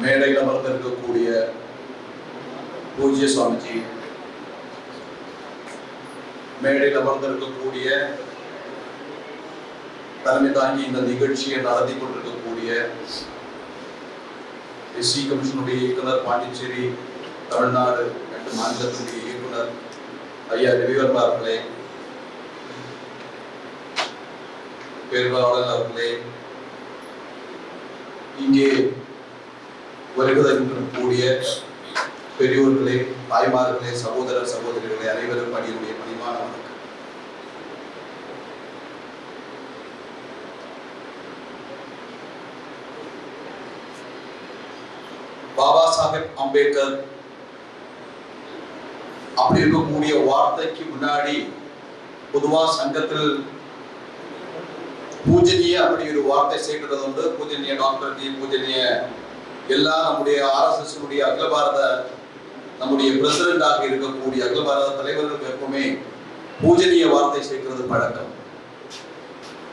மேடையில் அமர்ந்திருக்கக்கூடிய பூஜ்ய சுவாமிஜி மேடையில் அமர்ந்திருக்கக்கூடிய தலைமை தாங்கி இந்த நிகழ்ச்சியை நடத்தி கொண்டிருக்கக்கூடிய எஸ்சி கமிஷனுடைய இயக்குனர் பாண்டிச்சேரி தமிழ்நாடு மற்றும் மாநிலத்தினுடைய இயக்குனர் ஐயா ரவிவர்மா அவர்களே பேர்வாளர் அவர்களே இங்கே வருகிறதற்கூடிய பெரியோர்களே தாய்மார்களே சகோதர சகோதரிகளே அனைவரும் பணியுடைய பணிவான வணக்கம் பாபா சாஹேப் அம்பேத்கர் அப்படி இருக்கக்கூடிய வார்த்தைக்கு முன்னாடி பொதுவா சங்கத்தில் பூஜனீய அப்படி ஒரு வார்த்தை சேர்க்கிறது உண்டு. பூஜனீய டாக்டர் ஜி பூஜனீய எல்லா நம்முடைய ஆர்எஸ்எஸ் அகில பாரத நம்முடைய பிரசிடண்டாக இருக்கக்கூடிய அகில பாரத தலைவர்களுக்கு எப்பவுமே பூஜனீய வார்த்தை சேர்க்கிறது பழக்கம்.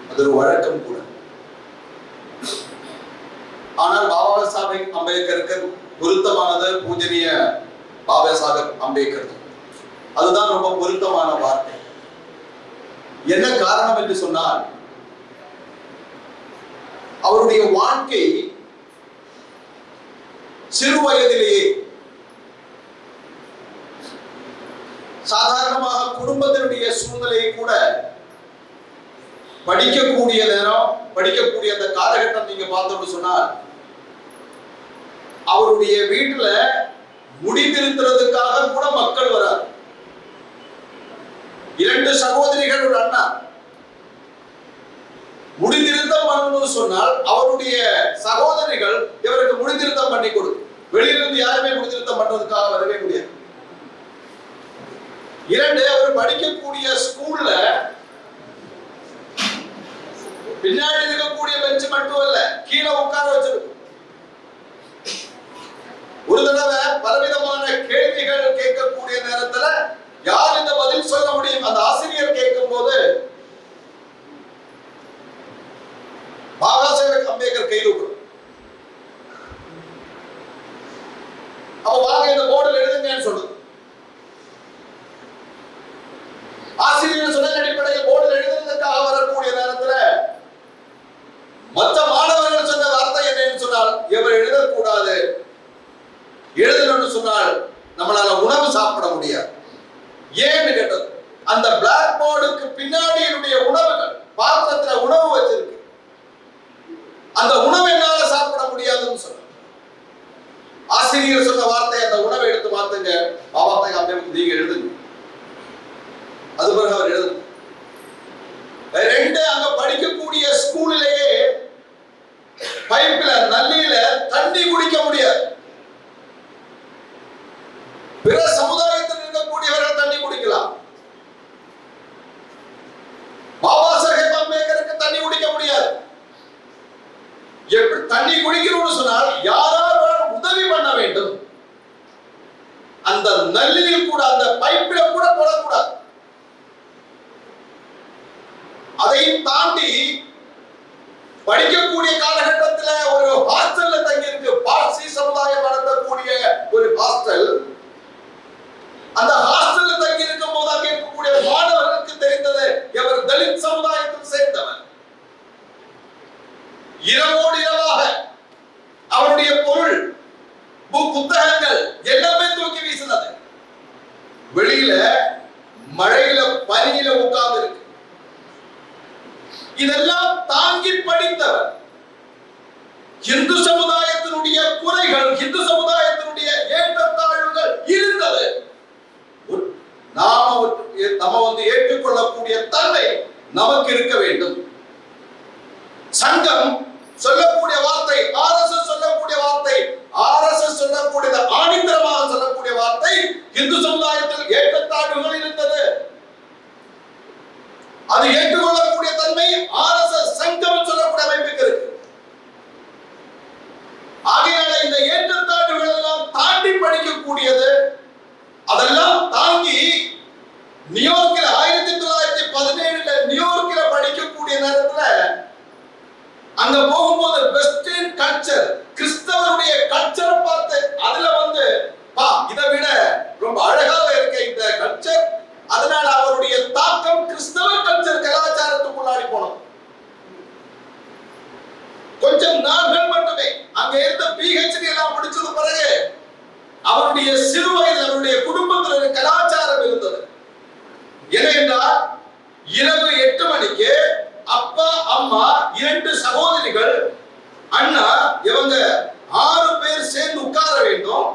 அது ஒரு வழக்கம் கூட. ஆனால் பாபா சாஹேப் அம்பேத்கருக்கு பொருத்தமானது பூஜனீய பாபா சாஹேப் அம்பேத்கர். அதுதான் ரொம்ப பொருத்தமான வார்த்தை. என்ன காரணம் என்று சொன்னால் அவருடைய வாழ்க்கை சிறு வயதிலேயே சாதாரணமாக குடும்பத்தினுடைய சூழ்நிலையை கூட படிக்கக்கூடிய நேரம் படிக்கக்கூடிய அந்த காலகட்டம் நீங்க பார்த்தோம்னு சொன்னால் அவருடைய வீட்டுல முடி கூட மக்கள் வராது. இரண்டு சகோதரிகள் ஒரு அண்ணா. முடிதிருத்தம் பண்ணணும்னு சொன்னால் அவருடைய சகோதரிகள் இவருக்கு முடிதிருத்தம் பண்ணி கொடுக்கும் வெளியிலிருந்து யாருமே முடிதிருத்தம் பண்றதுக்காக வரவே முடியாது. இரண்டு அவர் படிக்கக்கூடிய ஸ்கூல்ல பின்னாடி இருக்கக்கூடிய பெஞ்சு மட்டும் இல்ல கீழே உட்கார வச்சிருக்கும். ஒரு தடவை பலவிதமான கேள்விகள் கேட்கக்கூடிய நேரத்துல யார் இந்த பதில் சொல்ல முடியும் அந்த ஆசிரியர் கேட்கும் போது பாபா சாஹேப் அம்பேத்கர் கையில் விடும் அப்ப வாங்க இந்த போர்டில் எழுதுங்கன்னு சொல்லுது ஆசிரியர் சொன்ன அடிப்படையில் போர்டில் எழுதுறதுக்காக வரக்கூடிய நேரத்துல மற்ற மாணவர்கள் சொன்ன வார்த்தை என்னன்னு சொன்னால் இவர் எழுதக்கூடாது எழுதணும்னு சொன்னால் நம்மளால உணவு சாப்பிட முடியாது ஏன்னு கேட்டது அந்த பிளாக் போர்டுக்கு பின்னாடி என்னுடைய உணவுகள் பாத்திரத்துல உணவு வச்சிருக்கு அந்த உணவு என்னால சாப்பிட முடியாதுன்னு சொன்ன ஆசிரியர் சொன்ன வார்த்தை அந்த உணவை எடுத்து மாத்துங்க பாபாத்தை அப்படியே நீங்க எழுதுங்க அது பிறகு அவர் எழுது ரெண்டு அங்க படிக்கக்கூடிய ஸ்கூலிலேயே பைப்ல நல்லில தண்ணி குடிக்க முடியாது பிற சமுதாயத்தில் இருக்கக்கூடியவர்கள் தண்ணி குடிக்கலாம் பாபா சாஹேப் அம்பேத்கருக்கு தண்ணி குடிக்க முடியாது எப்படி தண்ணி குடிக்கணும்னு சொன்னால் யாராவது உதவி பண்ண வேண்டும் அந்த கூட அந்த பைப்பில கூட போடக்கூடாது. அதையும் தாண்டி படிக்கக்கூடிய காலகட்டத்தில் ஒரு ஹாஸ்டல்ல தங்கி இருக்கு பார்சி சமுதாயம் நடத்தக்கூடிய ஒரு ஹாஸ்டல் அந்த ஹாஸ்டல்ல தங்கி இருக்கும் போது அங்கே இருக்கக்கூடிய மாணவர்களுக்கு தெரிந்தது இவர் தலித் சமுதாயத்தில் சேர்ந்தவர். இரவோடு இரவாக அவருடைய பொருள் பு- புத்தகங்கள் எல்லாமே தூக்கி வீசினது. வெளியில மழையில பனியில உட்கார்ந்து இருக்கு இதெல்லாம் தாங்கி படித்தவர் இந்து சமுதாயத்தினுடைய குறைகள் இந்து சமுதாயத்தினுடைய ஏற்றத்தாழ்வுகள் இருந்தது. நாம நம்ம வந்து ஏற்றுக்கொள்ளக்கூடிய தன்மை நமக்கு இருக்க வேண்டும். சங்கம் சொல்லக்கூடிய வார்த்தை ஆர்எஸ்எஸ் சொல்லக்கூடிய வார்த்தை ஆர்எஸ்எஸ் சொல்லக்கூடிய ஆணித்தரமாக சொல்லக்கூடிய வார்த்தை இந்து சமுதாயத்தில் ஏற்றத்தாழ்வுகள் இருந்தது. அது ஏற்றுக்கொள்ளக்கூடிய தன்மை ஆர்எஸ்எஸ் சங்கம் சொல்லக்கூடிய அமைப்புக்கு இருக்கு ஆகையால இந்த ஏற்றத்தாழ்வுகள் எல்லாம் தாண்டி படிக்கக்கூடியது அதெல்லாம் தாங்கி நியூயார்க்கில் ஆயிரத்தி தொள்ளாயிரத்தி பதினேழுல நியூயார்க்கில் படிக்கக்கூடிய நேரத்துல அங்க போகும்போது வெஸ்டர்ன் கல்ச்சர் கிறிஸ்தவருடைய கல்ச்சர் அவருடைய சிறு வயது அவருடைய குடும்பத்தில் ஒரு கலாச்சாரம் இருந்தது. ஏனென்றால் இரவு எட்டு மணிக்கு அப்பா அம்மா இரண்டு சகோதரிகள் அண்ணா இவங்க ஆறு பேர் சேர்ந்து உட்கார வேண்டும்.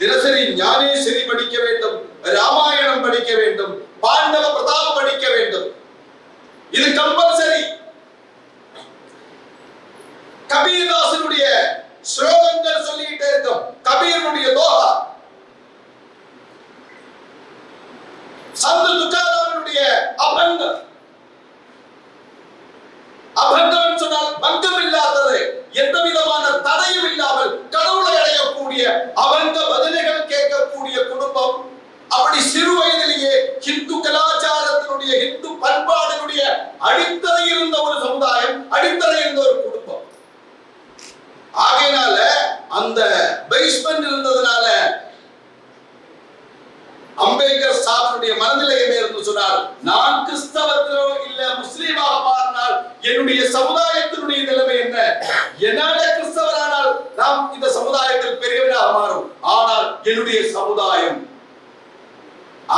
தினசரி ஞானேஸ்வரி படிக்க வேண்டும் ராமாயணம் படிக்க வேண்டும் பாண்டவ பிரதாபம் படிக்க வேண்டும். இது கம்பல்சரி கபீர்தாசனுடைய ஸ்லோகங்கள் சொல்லிக்கிட்டே இருக்கும். கபீருடைய தோகா சந்து துக்காராமனுடைய அபங்கம் அபங்கம் சொன்னால் பங்கம் இல்லாதது எந்த விதமான தடையும் இல்லாமல் கடவுளை அடையக்கூடிய அவங்க பதிலைகள் கேட்கக்கூடிய குடும்பம். அப்படி சிறு வயதிலேயே ஹிந்து கலாச்சாரத்தினுடைய ஹிந்து பண்பாடினுடைய அடித்தளை இருந்த ஒரு சமுதாயம் அடித்தளை இருந்த ஒரு குடும்பம். ஆகையினால அந்த பேஸ்மெண்ட் இருந்ததுனால அம்பேத்கர் சாதனுடைய மனநிலை என்ன இருந்து சொன்னார் நான் கிறிஸ்தவத்திலோ இல்ல முஸ்லீமாக மாறினால் என்னுடைய சமுதாயத்தினுடைய நிலைமை என்ன? என்னால கிறிஸ்தவரானால் நாம் இந்த சமுதாயத்தில் பெரியவராக மாறும். ஆனால் என்னுடைய சமுதாயம்.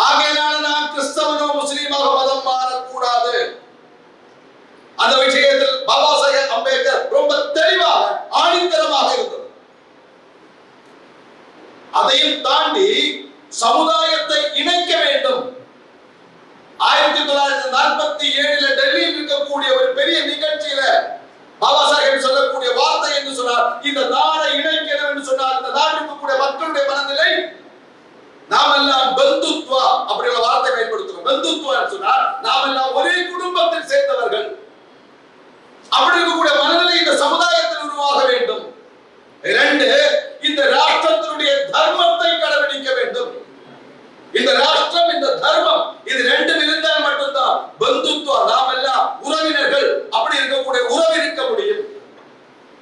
ஆகையினால நான் கிறிஸ்தவனோ முஸ்லீமாக மதம் மாறக்கூடாது. அந்த விஷயம் பாபா சாஹேப் அம்பேத்கர் ரொம்ப தெளிவாக ஆணித்தரமாக இருந்தது அதையும் தாண்டி சமுதாயத்தை இணைக்க வேண்டும். ஆயிரத்தி தொள்ளாயிரத்தி நாற்பத்தி ஏழுல டெல்லியில் இருக்கக்கூடிய ஒரு பெரிய நிகழ்ச்சியில பாபா சாஹேப் சொல்லக்கூடிய வார்த்தை என்று சொன்னார் இந்த நாடை இணைக்கணும் என்று சொன்னார் இந்த நாட்டில் இருக்கக்கூடிய மக்களுடைய மனநிலை நாம் எல்லாம் பந்துத்வா அப்படிங்கிற வார்த்தை பயன்படுத்துறோம் பந்துத்வா சொன்னார் நாம் எல்லாம் ஒரே குடும்பத்தில் சேர்ந்த அப்படி இருக்கக்கூடிய மனநிலை இந்த சமுதாயத்தில் உருவாக வேண்டும் இரண்டு இந்த ராஷ்டிரத்தினுடைய தர்மத்தை கடைபிடிக்க வேண்டும் இந்த ராஷ்டிரம் இந்த தர்மம் இது ரெண்டும் இருந்தால் மட்டும்தான் பந்துத்வா நாம் எல்லாம் உறவினர்கள் அப்படி இருக்கக்கூடிய உறவு இருக்க முடியும்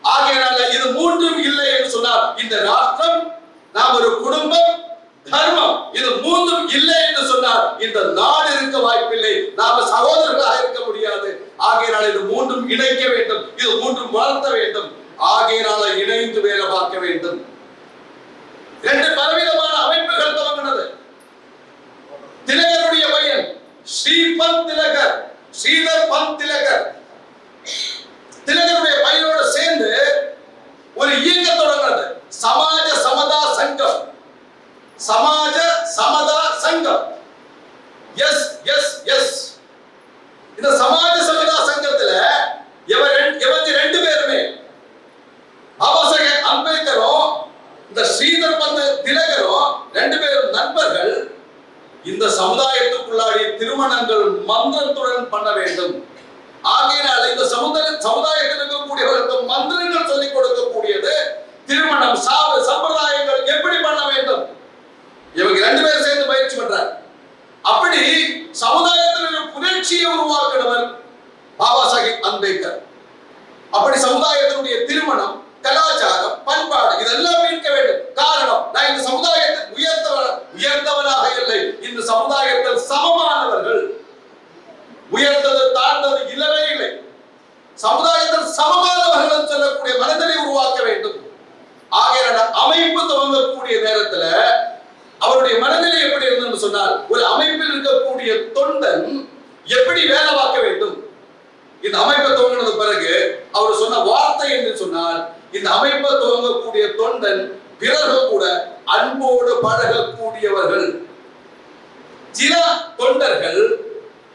ஆகையினால இது மூன்றும் இல்லை என்று சொன்னால் இந்த ராஷ்டிரம் நாம் ஒரு குடும்பம் தர்மம் இது மூன்றும் இல்லை என்று சொன்னால் இந்த நாடு இருக்க வாய்ப்பில்லை. நாம சகோதரர்களாக இருக்க முடியாது. ஆகையினால் இது மூன்றும் இணைக்க வேண்டும். இது மூன்றும் வளர்த்த வேண்டும். ஆகையினால இணைந்து வேலை பார்க்க வேண்டும். ரெண்டு பலவிதமான அமைப்புகள் துவங்கினது. திலகருடைய பையன் ஸ்ரீபந்த் திலகர். ஸ்ரீதர் பந்த் திலகர். திலகருடைய பையனோட சேர்ந்து ஒரு இயக்கம் தொடங்கினது. சமாஜ சமதா சங்கம். சமாஜ சமதா சங்கம். எஸ் எஸ் எஸ் இந்த சமாஜ சமதா சங்கத்துல இவர் ரெண்டு- இவங்க ரெண்டு பேருமே பாபா சாஹேப் அம்பேத்கரும் இந்த ஸ்ரீதர் பந்து திலகரும் ரெண்டு பேரும் நண்பர்கள் இந்த சமுதாயத்துக்குள்ளாடி திருமணங்கள் மந்திரத்துடன் பண்ண வேண்டும் ஆகையினால இந்த சமுதாய சமுதாயத்தில் இருக்கக்கூடியவர்களுக்கு மந்திரங்கள் சொல்லிக் கொடுக்கக்கூடியது திருமணம் சாவு சம்பிரதாயங்கள் எப்படி பண்ண வேண்டும் இவங்க ரெண்டு பேரும் சேர்ந்து பயிற்சி பண்றாங்க அப்படி சமுதாயத்தில் ஒரு புரட்சியை உருவாக்கினவர் பாபா சாஹிப் அம்பேத்கர் அப்படி சமுதாயத்தினுடைய திருமணம் கலாச்சாரம் பண்பாடு இதெல்லாம் மீட்க வேண்டும் காரணம் நான் இந்த சமுதாயத்தில் உயர்ந்தவன் உயர்ந்தவனாக இல்லை இந்த சமுதாயத்தில் சமமானவர்கள் உயர்ந்தது தாழ்ந்தது இல்லவே இல்லை சமுதாயத்தில் சமமானவர்கள் என்று சொல்லக்கூடிய மனதிலை உருவாக்க வேண்டும் ஆகையான அமைப்பு துவங்கக்கூடிய நேரத்துல அவருடைய மனநிலை எப்படி இருந்ததுன்னு சொன்னால் ஒரு அமைப்பில் வேண்டிய தொண்டன் எப்படி வேலை பார்க்க வேண்டும்? இந்த அமைப்பை துவங்கினது பிறகு அவர் சொன்ன வார்த்தை என்று சொன்னால் இந்த அமைப்பை துவங்கக்கூடிய தொண்டன் பிறகு கூட அன்போடு பழகக்கூடியவர்கள். சில தொண்டர்கள்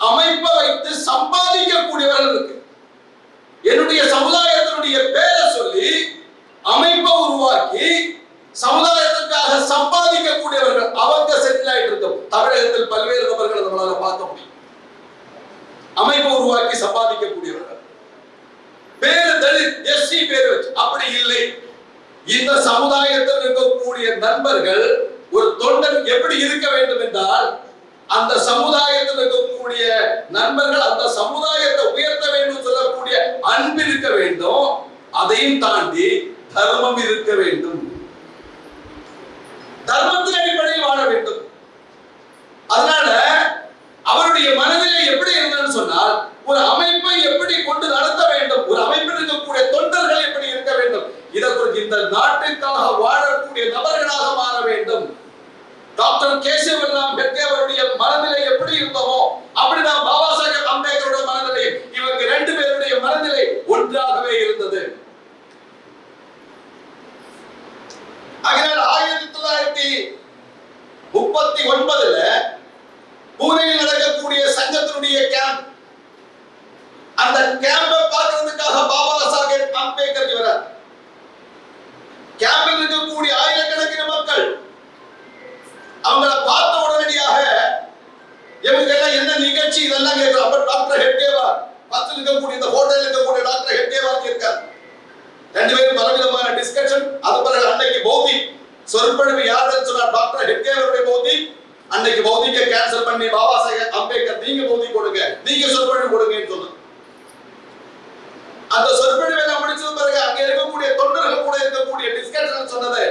அமைப்பை வைத்து சம்பாதிக்கக்கூடியவர்கள் இருக்கு. என்னுடைய சமுதாயத்தினுடைய பேரை சொல்லி அமைப்பை உருவாக்கி சமுதாயத்தை சம்பாதிக்கக்கூடியவர்கள் அவங்க செட்டில் ஆயிட்டு இருக்கும் தமிழகத்தில் பல்வேறு நபர்களை நம்மளால பார்க்க முடியும். அமைப்பு உருவாக்கி சம்பாதிக்கக்கூடியவர்கள். பேரு தலித் எஸ்சி பேரு வச்சு. அப்படி இல்லை. இந்த சமுதாயத்தில் இருக்கக்கூடிய நண்பர்கள் ஒரு தொண்டன் எப்படி இருக்க வேண்டும் என்றால் அந்த சமுதாயத்தில் இருக்கக்கூடிய நண்பர்கள் அந்த சமுதாயத்தை உயர்த்த வேண்டும் சொல்லக்கூடிய அன்பு இருக்க வேண்டும். அதையும் தாண்டி தர்மம் இருக்க வேண்டும். தர்மத்தின் அடிப்படையில் வாழ வேண்டும். அதனால அவருடைய மனநிலை எப்படி இருந்ததுன்னு சொன்னால் ஒரு அமைப்பை எப்படி கொண்டு நடத்த வேண்டும் ஒரு அமைப்பில் இருக்கக்கூடிய தொண்டர்கள் எப்படி இருக்க வேண்டும் இதற்கு இந்த நாட்டுக்காக வாழக்கூடிய நபர்களாக மாற வேண்டும். டாக்டர் கேசவராம் பெர்கே அவருடைய மனநிலை எப்படி இருந்தோமோ அப்படிதான் பாபா சாஹேப் அம்பேத்கருடைய மனநிலை இவங்க ரெண்டு பேருடைய மனநிலை ஒன்றாகவே இருந்தது அதனால் ஆயிரத்தி தொள்ளாயிரத்தி முப்பத்தி ஒன்பதுல பூனையில் நடக்கக்கூடிய சங்கத்தினுடைய கேம்ப் அந்த கேம்பை பார்க்கறதுக்காக பாபா சாஹேப் அம்பேத்கர் வரார் கேம்பில் இருக்கக்கூடிய ஆயிரக்கணக்கான மக்கள் அவங்கள பார்த்த உடனடியாக இவங்க என்ன நிகழ்ச்சி இதெல்லாம் கேட்கிறோம். அப்ப டாக்டர் ஹெட்டேவா பத்து இருக்கக்கூடிய இந்த ஹோட்டலில் இருக்கக்கூடிய டாக்டர் ஹெட்டேவா இருக்கார். ரெண்டு பேரும் பலவிதமான டிஸ்கஷன் அது பிறகு அன்னைக்கு பௌதி சொற்பொழிவு யாருன்னு சொன்னார்? டாக்டர் ஹெட்கேவருடைய பௌதி. அன்னைக்கு பௌதிக்க கேன்சல் பண்ணி பாபா சாஹேப் அம்பேத்கர் நீங்க பௌதி கொடுங்க நீங்க சொற்பொழிவு கொடுங்கன்னு சொன்னார். அந்த சொற்பொழிவை நான் முடிச்சது பிறகு அங்க இருக்கக்கூடிய தொண்டர்கள் கூட இருக்கக்கூடிய டிஸ்கஷன் சொன்னது.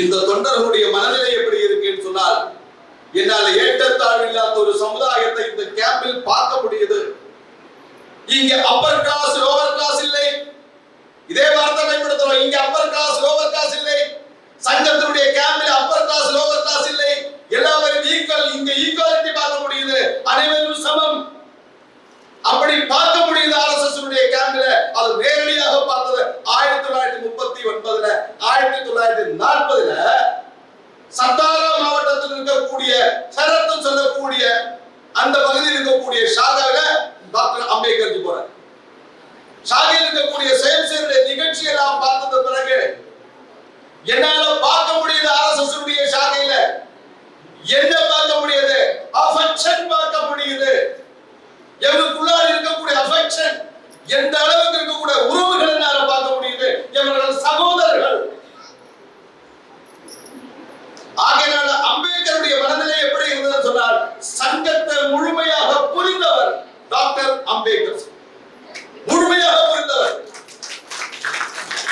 இந்த தொண்டர்களுடைய மனநிலை எப்படி இருக்குன்னு சொன்னால் என்னால் ஏற்றத்தாழ்வு இல்லாத ஒரு சமுதாயத்தை இந்த கேம்பில் பார்க்க முடியுது. இங்க அப்பர் கிளாஸ் லோவர் கிளாஸ் இல்லை. இதே வார்த்தை பயன்படுத்துறோம். இங்க அப்பர் கிளாஸ் லோவர் கிளாஸ் சங்கத்தினுடைய கேம்பில் அப்பர் கிளாஸ் லோவர் கிளாஸ் இல்லை. எல்லாரும் ஈக்குவல் இங்க ஈக்குவாலிட்டி பார்க்க முடியுது. அனைவரும் சமம். அப்படி பார்க்க முடியுது ஆர்எஸ்எஸ் கேம்ப்ல அது நேரடியாக பார்த்தது ஆயிரத்தி தொள்ளாயிரத்தி முப்பத்தி ஒன்பதுல ஆயிரத்தி தொள்ளாயிரத்தி நாற்பதுல சத்தாரா மாவட்டத்தில் இருக்கக்கூடிய சரத்து சொல்லக்கூடிய அந்த பகுதியில் இருக்கக்கூடிய ஷாகாவில டாக்டர் அம்பேத்கர் போறார் ஷாகையில் இருக்கக்கூடிய செயல்சேருடைய நிகழ்ச்சியை நாம் பார்த்தது பிறகு என்னால பார்க்க முடியுது ஆர்எஸ்எஸ் உடைய ஷாகையில என்ன பார்க்க முடியுது அஃபெக்ஷன் பார்க்க முடியுது எங்களுக்குள்ளால் இருக்கக்கூடிய அஃபெக்ஷன் எந்த அளவுக்கு இருக்கக்கூடிய உறவுகளை என்னால பார்க்க முடியுது இவர்கள் சகோதரர்கள் ஆகையினால அம்பேத்கருடைய மனநிலை எப்படி இருந்தது சொன்னால் சங்கத்தை முழுமையாக புரிந்தவர் டாக்டர் அம்பேத்கர் முழுமையாக புரிந்தவர்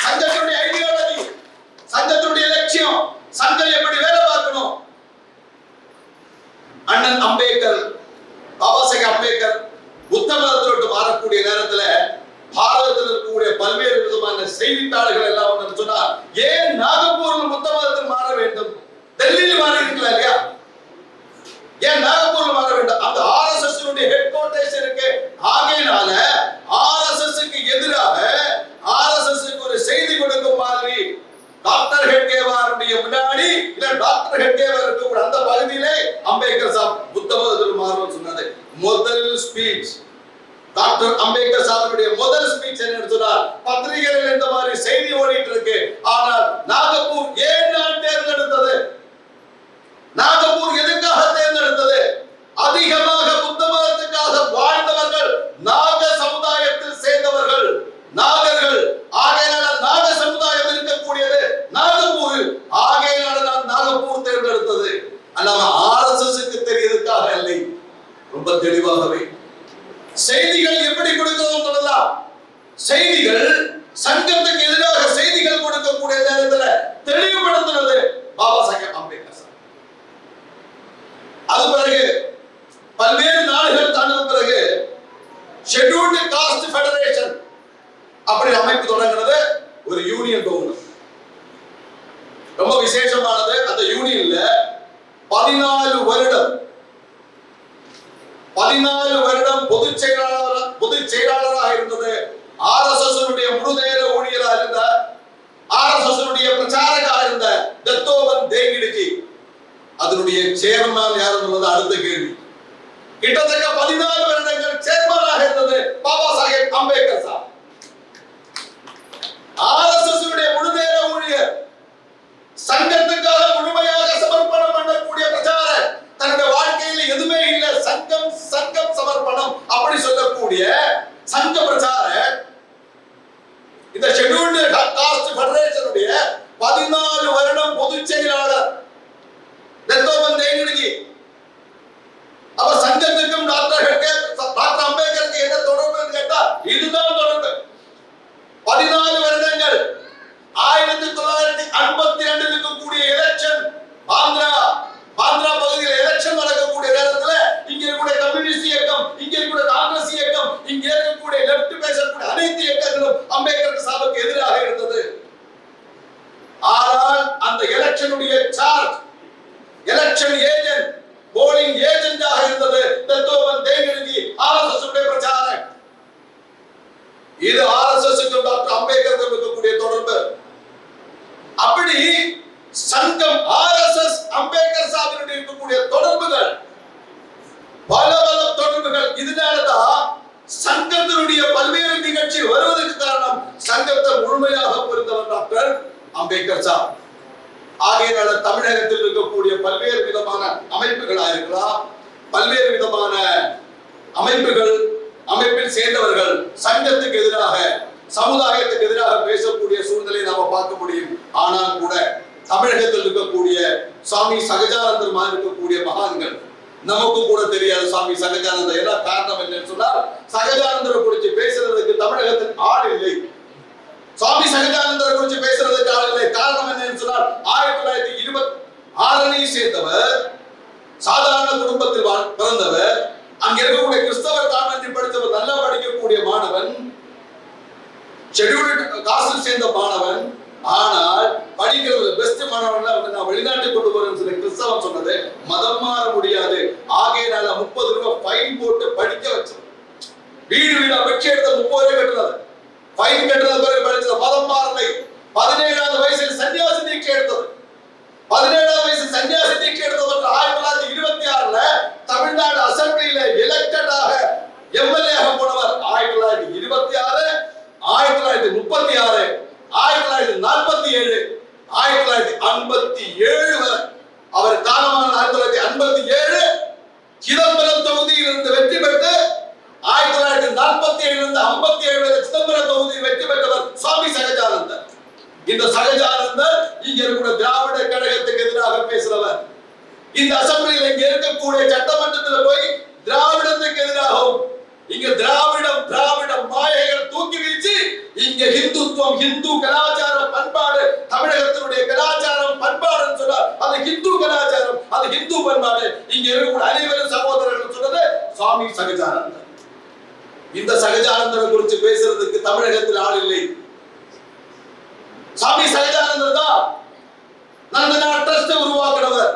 சங்கத்தினுடைய ஐடியாலஜி சங்கத்தினுடைய லட்சியம் சங்கம் எப்படி வேலை பார்க்கணும் அண்ணன் அம்பேத்கர் பாபா சாஹேப் அம்பேத்கர் புத்த மதத்தை விட்டு மாறக்கூடிய நேரத்துல பாரதத்தில் இருக்கக்கூடிய பல்வேறு விதமான செய்தித்தாள்கள் எல்லாம் வந்து சொன்னா ஏன் நாகப்பூர்ல புத்த மதத்தில் மாற வேண்டும் டெல்லியில் மாறி இருக்கலாம் இல்லையா ஏன் நாகப்பூர்ல மாற வேண்டும்? அந்த ஆர்எஸ்எஸ் ஹெட் குவார்டர்ஸ் இருக்கு. ஆகையினால ஆர்எஸ்எஸ் எதிராக ஆர்எஸ்எஸ் ஒரு செய்தி கொடுக்கும் மாதிரி டாக்டர் ஹெட்கேவாருடைய முன்னாடி இல்ல டாக்டர் ஹெட்கேவர் இருக்கக்கூடிய அந்த பகுதியிலே அம்பேத்கர் சாப் புத்த மதத்தில் மாறும் சொன்னது. முதல் ஸ்பீச் டாக்டர் அம்பேத்கர் சாருடைய முதல் ஸ்பீச் என்ன சொன்னார் பத்திரிகைகள் இந்த மாதிரி செய்தி ஓடிட்டு இருக்கு. ஆனால் நாகப்பூர் ஏன் நான் தேர்ந்தெடுத்தது? நாகப்பூர் எதுக்காக தேர்ந்தெடுத்தது அதிகமாக புத்த மதத்துக்காக வாழ்ந்தவர்கள் நாக சமுதாயத்தில் சேர்ந்தவர்கள் நாகர்கள் ஆகையினால நாக சமுதாயம் இருக்கக்கூடியது நாகப்பூரில் ஆகையினால நான் நாகப்பூர் தேர்ந்தெடுத்தது அல்லாம ஆர்எஸ்எஸ்க்கு தெரியறதுக்காக இல்லை ரொம்ப தெளிவாகவே செய்திகள் எப்படி கொடுக்கிறோம் சொல்லலாம் செய்திகள் சங்கத்துக்கு எதிராக செய்திகள் கொடுக்கக்கூடிய நேரத்துல தெளிவுபடுத்துறது பாபா சாஹேப் அம்பேத்கர் சார். அது பிறகு பல்வேறு நாடுகள் தாண்டின பிறகு ஷெட்யூல்டு காஸ்ட் ஃபெடரேஷன் அப்படி அமைப்பு தொடங்குறது ஒரு யூனியன் கவர்மெண்ட் ரொம்ப விசேஷமானது அந்த யூனியன்ல பதினாலு வருடம். பதினாலு வருடம் பொதுச் செயலாளர் பொதுச் செயலாளராக இருந்தது. ஆர் எஸ் முழு நேர ஊழியராக இருந்த ஆர் எஸ் எஸ் பிரச்சாரகராக இருந்த தத்தோவன் தேங்கிடிஜி அதனுடைய சேர்மன் யார் என்பது அடுத்த கேள்வி. கிட்டத்தட்ட பதினாலு வருடங்கள் சேர்மனாக இருந்தது பாபா சாஹேப் அம்பேத்கர் சார். இருக்கக்கூடிய சங்க பிரச்சாரர் இந்த ஷெட்யூல்டு காஸ்ட் ஃபெடரேஷனுடைய பதினாலு வருடம் பொதுச் செயலாளர் தத்தோபன் தேங்கிடுகி. அவர் சங்கத்துக்கும் டாக்டர் டாக்டர் அம்பேத்கருக்கு என்ன தொடர்பு கேட்டா இதுதான் தொடர்பு. பதினாலு வருடங்கள் ஆயிரத்தி தொள்ளாயிரத்தி ஐம்பத்தி ரெண்டில் இருக்கக்கூடிய எலெக்ஷன் ஆந்திரா ஆந்திரா பகுதியில் இருக்கக்கூடிய காங்கிரஸ் இயக்கம் இங்கே இருக்கக்கூடிய லெப்ட் பேசக்கூடிய அனைத்து இயக்கங்களும் அம்பேத்கர் சாவுக்கு எதிராக இருந்தது. ஆனால் அந்த எலெக்ஷனுடைய சார்ஜ் எலெக்ஷன் ஏஜென்ட் போலிங் ஏஜென்டாக இருந்தது. தத்துவன் தேவநிதி ஆர்எஸ்எஸ் உடைய பிரச்சாரம். இது ஆர்எஸ்எஸ் டாக்டர் அம்பேத்கர் இருக்கக்கூடிய தொடர்பு. அப்படி சங்கம் ஆர்எஸ்எஸ் அம்பேத்கர் சாபினுடைய இருக்கக்கூடிய தொடர்புகள் பல பல தொடர்புகள். இதனாலதான் சங்கத்தினுடைய பல்வேறு நிகழ்ச்சி வருவதற்கு காரணம் சங்கத்தை முழுமையாக புரிந்தவர் டாக்டர் அம்பேத்கர் சார். ஆகையினால தமிழகத்தில் இருக்கக்கூடிய பல்வேறு விதமான அமைப்புகளா இருக்கலாம். பல்வேறு விதமான அமைப்புகள் அமைப்பில் சேர்ந்தவர்கள் சங்கத்துக்கு எதிராக சமுதாயத்துக்கு எதிராக பேசக்கூடிய சூழ்நிலையை நாம பார்க்க முடியும். ஆனால் கூட தமிழகத்தில் இருக்கக்கூடிய சுவாமி சகஜானந்தர் மாதிரி இருக்கக்கூடிய மகான்கள் நமக்கு கூட தெரியாது சுவாமி சகஜானந்தர் என்ன காரணம் என்னன்னு சொன்னால் சகஜானந்தரை குறித்து பேசுறதுக்கு தமிழகத்தில் ஆள் இல்லை. சுவாமி சகஜானந்தரை குறித்து பேசுறதுக்கு ஆள் இல்லை. காரணம் என்னன்னு சொன்னால் ஆயிரத்தி தொள்ளாயிரத்தி இருபத்தி ஆறனை சேர்ந்தவர் சாதாரண குடும்பத்தில் வாழ்- பிறந்தவர் அங்க இருக்கக்கூடிய கிறிஸ்தவ கான்வென்ட்டில் படித்தவர் நல்லா படிக்கக்கூடிய மாணவன் ஷெடியூல்டு காசில் சேர்ந்த மாணவன். ஆனால் படிக்கிறது பெஸ்ட் மாணவன்ல வெளிநாட்டுக்கு கொண்டு போறேன்னு சொல்லி கிறிஸ்தவன் சொன்னது மதம் மாற முடியாது. ஆகையினால முப்பது ரூபாய் ஃபைன் போட்டு படிக்க வச்சோம். வீடு வீடா வெற்றி எடுத்த முப்பது ரூபாய் கட்டுறது ஃபைன் கட்டுறது பிறகு படிச்சது மதம் மாறலை. பதினேழாவது வயசில் சன்னியாசி தீட்சை எடுத்தது. பதினேழாவது வயசு சன்னியாசி தீட்சை எடுத்தவர் ஆயிரத்தி தொள்ளாயிரத்தி இருபத்தி ஆறுல தமிழ்நாடு அசம்பிளியில எலக்டடாக எம்எல்ஏ போனவர் ஆயிரத்தி தொள்ளாயிரத்தி இருபத்தி ஆறு ஆயிரத்தி தொள்ளாயிரத்தி முப்பத்தி ஆறு ஆயிரத்தி தொள்ளாயிரத்தி நாற்பத்தி ஏழு ஆயிரத்தி தொள்ளாயிரத்தி ஐம்பத்தி ஏழு வரை அவர் காலமான ஆயிரத்தி தொள்ளாயிரத்தி ஐம்பத்தி ஏழு சிதம்பரம் தொகுதியில் இருந்து வெற்றி பெற்று ஆயிரத்தி தொள்ளாயிரத்தி நாற்பத்தி ஏழுல இருந்து ஐம்பத்தி ஏழு வரை சிதம்பரம் தொகுதியில் வெற்றி பெற்றவர் சுவாமி சகஜானந்தர் இந்த சகஜானந்தர் இங்க இருக்கிற திராவிட கழகத்துக்கு எதிராக பேசுறவர் இந்த அசம்பிளியில் இங்க சட்டமன்றத்தில் போய் திராவிடத்துக்கு எதிராகவும் இங்க திராவிடம் திராவிடம் மாயைகள் தூக்கி வீச்சு இங்க ஹிந்துத்துவம் ஹிந்து கலாச்சாரம் பண்பாடு தமிழகத்தினுடைய கலாச்சாரம் பண்பாடுன்னு சொன்னார் அது ஹிந்து கலாச்சாரம் அது ஹிந்து பண்பாடு. இங்க இருக்கக்கூடிய அனைவரும் சகோதரர்கள் சொன்னது சுவாமி சகஜானந்தர் இந்த சகஜானந்தரை குறித்து பேசுறதுக்கு தமிழகத்தில் ஆள் இல்லை. சாமி சகஜானந்தர் தான் நந்தனா ட்ரஸ்ட் உருவாக்குனவர்.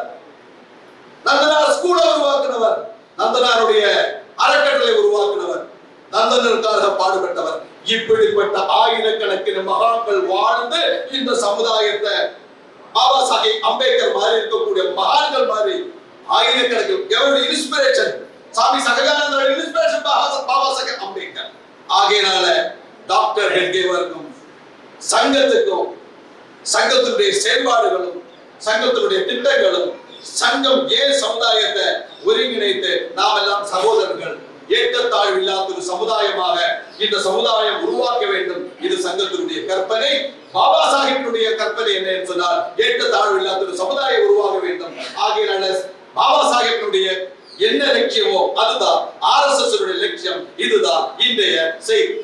நந்தனாருடைய அறக்கட்டளை உருவாக்குனவர். நந்தனருக்காக பாடுபட்டவர். இப்படிப்பட்ட ஆயிரக்கணக்கின மகான்கள் வாழ்ந்து இந்த சமுதாயத்தை பாபா சாஹிப் அம்பேத்கர் மாதிரி இருக்கக்கூடிய மகான்கள் மாதிரி ஆயிரக்கணக்கில். எவருடைய இன்ஸ்பிரேஷன் சாமி சகஜானந்த இன்ஸ்பிரேஷன் பாபா சாஹிப் அம்பேத்கர். ஆகையினால டாக்டர் ஹெட்கேவருக்கும் சங்கத்துக்கும் சங்கத்தினுடைய செயல்பாடுகளும் சங்கத்தினுடைய திட்டங்களும் சங்கம் ஏன் சமுதாயத்தை ஒருங்கிணைத்து நாம் எல்லாம் சகோதரர்கள்? ஏற்றத்தாழ்வு இல்லாத ஒரு சமுதாயமாக இந்த சமுதாயம் உருவாக்க வேண்டும். இது சங்கத்தினுடைய கற்பனை பாபா சாஹிப்பினுடைய கற்பனை என்ன என்று சொன்னால் ஏற்றத்தாழ்வு இல்லாத ஒரு சமுதாயம் உருவாக வேண்டும். ஆகிய பாபா சாஹிப்பினுடைய என்ன லட்சியமோ அதுதான். ஆர் எஸ் எஸ் லட்சியம் இதுதான். இன்றைய செய்தி.